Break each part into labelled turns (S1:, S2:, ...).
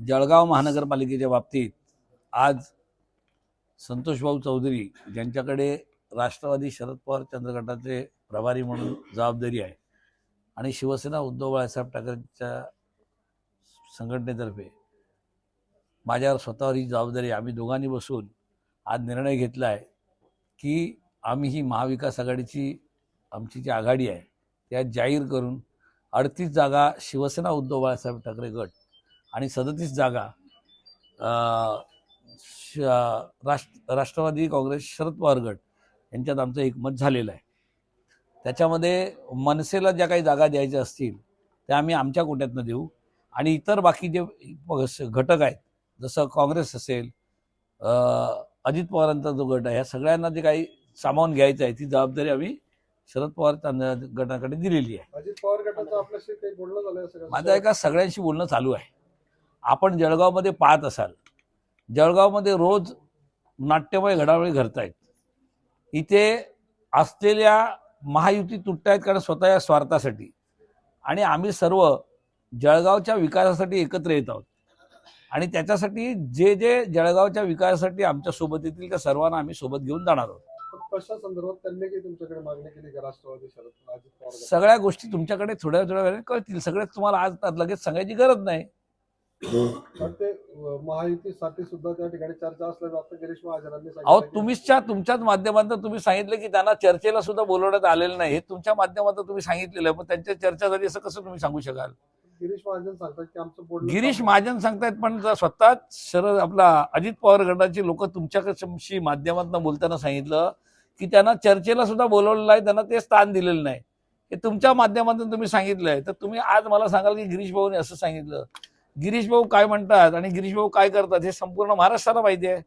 S1: जळगाव महानगरपालिकेच्या बाबतीत आज संतोषभाऊ चौधरी ज्यांच्याकडे राष्ट्रवादी शरद पवार चंद्रगटाचे प्रभारी म्हणून जबाबदारी आहे आणि शिवसेना उद्धव बाळासाहेब ठाकरेंच्या संघटनेतर्फे माझ्यावर स्वतःवर ही जबाबदारी आम्ही दोघांनी बसून आज निर्णय घेतला आहे की आम्ही ही महाविकास आघाडीची आमची जी आघाडी आहे त्यात जाहीर करून अडतीस जागा शिवसेना उद्धव बाळासाहेब ठाकरे गट आणि सदतीस जागा राष्ट्र राष्ट्रवादी काँग्रेस शरद पवार गट यांच्यात आमचं एकमत झालेलं आहे. त्याच्यामध्ये मनसेला ज्या काही जागा द्यायच्या असतील त्या आम्ही आमच्या कोट्यातनं देऊ. आणि इतर बाकी जे घटक आहेत जसं काँग्रेस असेल अजित पवारांचा जो गट आहे ह्या सगळ्यांना जे काही सामावून घ्यायचं आहे ती जबाबदारी आम्ही शरद पवार गटाकडे दिलेली आहे.
S2: अजित पवार गटाचं आपल्याशी काही बोलणं झालं
S1: माझं एका सगळ्यांशी बोलणं चालू आहे. आपण जळगावमध्ये पाहत असाल जळगावमध्ये रोज नाट्यमय घडामोडी घडतायत. इथे असलेल्या महायुती तुटतायत कारण स्वतःच्या स्वार्थासाठी. आणि आम्ही सर्व जळगावच्या विकासासाठी एकत्र येत आहोत. आणि त्याच्यासाठी जे जे जळगावच्या विकासासाठी आमच्यासोबत येतील त्या सर्वांना आम्ही सोबत घेऊन जाणार आहोत? सगळ्या गोष्टी तुमच्याकडे थोड्या थोड्या वेळाने कळतील. सगळ्यात तुम्हाला आज लगेच सांगायची गरज नाही.
S2: ते महायुतीसाठी सुद्धा त्या ठिकाणी चर्चा असल्याचं आता गिरीश महाजनांनी
S1: अहो
S2: सांगितलं की-
S1: तुम्हीच्या तुमच्याच माध्यमातून तुम्ही सांगितलं की त्यांना चर्चेला सुद्धा बोलवण्यात आलेलं नाही. हे तुमच्या माध्यमातून तुम्ही सांगितलेलं आहे पण त्यांच्या चर्चा झाली असं कसं तुम्ही सांगू शकाल?
S2: गिरीश महाजन सांगतात की आमचं बोलणं
S1: गिरीश. महाजन सांगतायत पण जर स्वतः शरद आपला अजित पवार गटाची लोक तुमच्याशी माध्यमातून बोलताना सांगितलं की त्यांना चर्चेला सुद्धा बोलवलेलं नाही त्यांना ते स्थान दिलेलं नाही. हे तुमच्या माध्यमातून तुम्ही सांगितलंय. तर तुम्ही आज मला सांगाल की गिरीश भाऊने असं सांगितलं. गिरीश भाऊ काय म्हणतात आणि गिरीश भाऊ काय करतात हे संपूर्ण महाराष्ट्राला माहिती आहे.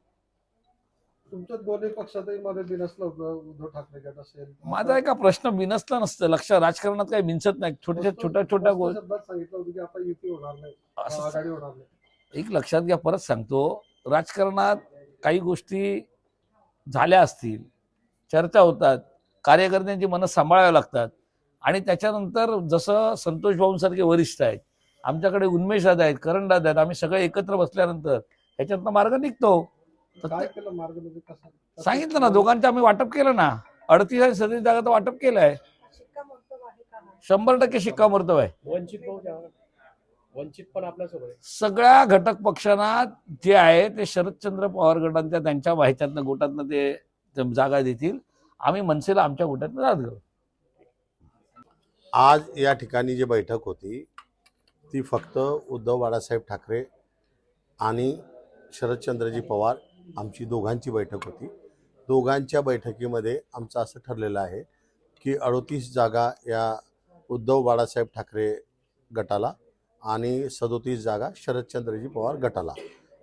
S2: तुमच्या दोन्ही पक्षातही मध्ये बिनसलं होतं उद्धव ठाकरे गट असेल.
S1: माझा एका प्रश्न बिनसला नसतं. लक्ष राजकारणात काही बिनसत नाही. छोट्या छोट्या छोट्या गोष्टी
S2: शब्दात सांगितलं होतं की आता युती होणार नाही.
S1: असं
S2: आघाडी होणार नाही.
S1: एक लक्षात घ्या परत सांगतो. राजकारणात काही गोष्टी झाल्या असतील चर्चा होतात कार्यकर्त्यांची मनं सांभाळावी लागतात आणि त्याच्यानंतर जसं संतोष भाऊंसारखे वरिष्ठ आहेत आमच्याकडे उन्मेष दादा आहेत करण दादा आहेत आम्ही सगळे एकत्र बसल्यानंतर ह्याच्यातनं मार्ग निघतो. तर
S2: काय
S1: ते-
S2: केलं मार्ग म्हणजे कसं?
S1: सांगितलं ना दोघांचं आम्ही वाटप केलं ना. अडतीस आणि सदतीस जागा तर वाटप केलं आहे शंभर टक्के शिक्कामोर्तब आहे.
S3: वंचित बहुजन आघाडी. वंचित पण आपल्यासोबत आहे.
S1: सगळ्या घटक पक्षांना जे आहे ते शरदचंद्र पवार गटांच्या त्यांच्या ह्याच्यातनं गोटातनं ते ते जागा देतील. आम्ही मनसेला आमच्या गोटातनं जात घेऊ
S4: आज या ठिकाणी जी बैठक होती ती फक्त उद्धव बाळासाहेब ठाकरे आणि शरदचंद्रजी पवार आमची दोघांची बैठक होती. दोघांच्या बैठकीमध्ये आमचं असं ठरलेलं आहे की अडोतीस जागा या उद्धव बाळासाहेब ठाकरे गटाला आणि सदोतीस जागा शरदचंद्रजी पवार गटाला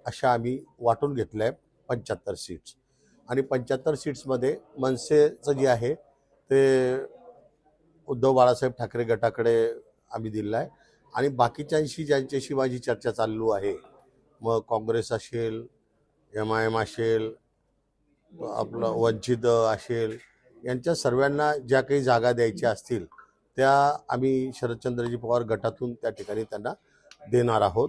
S4: अशा आम्ही वाटून घेतल्या आहे पंच्याहत्तर सीट्स आणि पंच्याहत्तर सीट्समध्ये मनसेचं जे आहे ते उद्धव बाळासाहेब ठाकरे गटाकडे आम्ही दिलेला आहे. आणि बाकीच्यांशी ज्यांच्याशी माझी चर्चा चालू आहे मग काँग्रेस असेल एम आय एम असेल आपलं वंचित असेल यांच्या सर्वांना ज्या काही जागा द्यायच्या असतील त्या आम्ही शरदचंद्रजी पवार गटातून त्या ठिकाणी त्यांना देणार आहोत.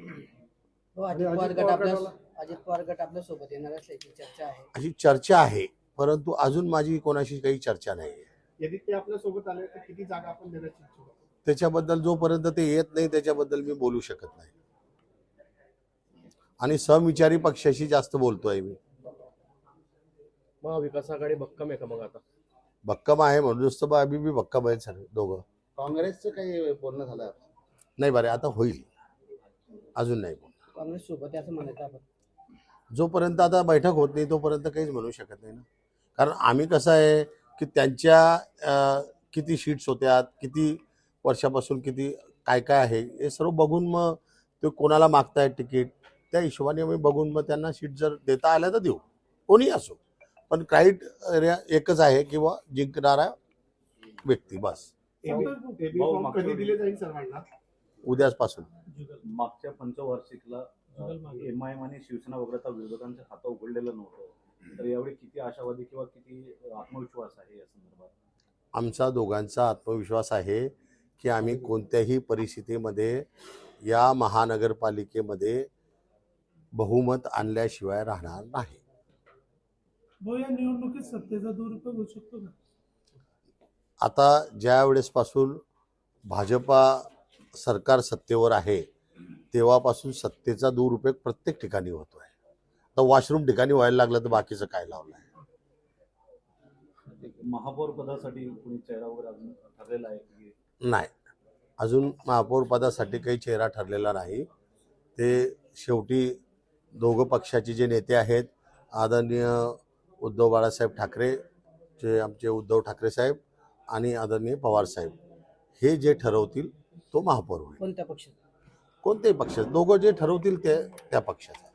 S5: हो
S2: आणि
S5: अजित पवार
S2: अजित
S5: गट
S2: पवार
S5: आपल्या
S2: गटाला-
S5: अजित पवार गट आपल्यासोबत येणार असल्याची चर्चा आहे.
S4: अशी चर्चा आहे परंतु अजून माझी कोणाशी काही चर्चा नाही आहे
S2: यदि ते आपल्यासोबत आले तर किती जागा आपण देण्याची?
S4: त्याच्याबद्दल जोपर्यंत ते येत नाही त्याच्याबद्दल मी बोलू शकत नाही. आणि समविचारी पक्षाशी जास्त बोलतोय मी.
S3: महाविकास आघाडी भक्कम आहे का मग आता?
S4: भक्कम आहे म्हणून नुसतं बा आम्ही बी भक्कम आहे सर दोघं.
S6: काँग्रेसचं काही बोलणं झालं
S4: नाही बरे आता होईल. अजून नाही
S5: काँग्रेस सोबत आहे असं म्हणायचं आपण.
S4: जोपर्यंत आता बैठक होत नाही तोपर्यंत काहीच म्हणू शकत नाही ना. कारण आम्ही कसं आहे की त्यांच्या अं, किती शीट्स होत्या किती वर्षापासून किती काय काय आहे हे सर्व बघून मग ते कोणाला मागतायत तिकीट त्या हिशोबाने आम्ही बघून मग त्यांना सीट जर देता आल्या तर देऊ. कोणी असो. पण क्राईटेरिया एकच आहे किंवा जिंकणारा व्यक्ती बस. उद्यापासून
S7: मागच्या पंचवार्षिकला एम आय एम आणि शिवसेना वगळता विरोधकांचं खातं उघडलेलं नव्हतं. तर यावेळी किती आशावादी किंवा किती आत्मविश्वास आहे या संदर्भात?
S4: आमचा दोघांचा आत्मविश्वास आहे. की आम्ही कोणत्याही परिस्थितीमध्ये या महानगरपालिकेमध्ये बहुमत आणल्याशिवाय राहणार नाही.
S8: भाऊ या निवडणुकीत सत्तेचा दुरुपयोग होऊ शकतो का?
S4: आता ज्या वेळेसपासून भाजपा सरकार सत्तेवर आहे तेव्हापासून सत्तेचा दुरुपयोग प्रत्येक ठिकाणी होतो आहे आता वॉशरूम ठिकाणी व्हायला लागलं तर बाकीचं काय लावलं आहे
S7: महापौर पदासाठी कोणी चेहरा वगैरे अजून ठरलेला आहे की
S4: नाही. अजून महापौर पदासाठी काही चेहरा ठरलेला नाही. ते शेवटी दोघं पक्षाचे जे नेते आहेत आदरणीय उद्धव बाळासाहेब ठाकरे जे आमचे उद्धव ठाकरे साहेब आणि आदरणीय पवार साहेब हे जे ठरवतील तो महापौर होईल.
S5: कोणत्या पक्षात
S4: कोणतेही पक्ष दोघं जे ठरवतील ते त्या पक्षाचा.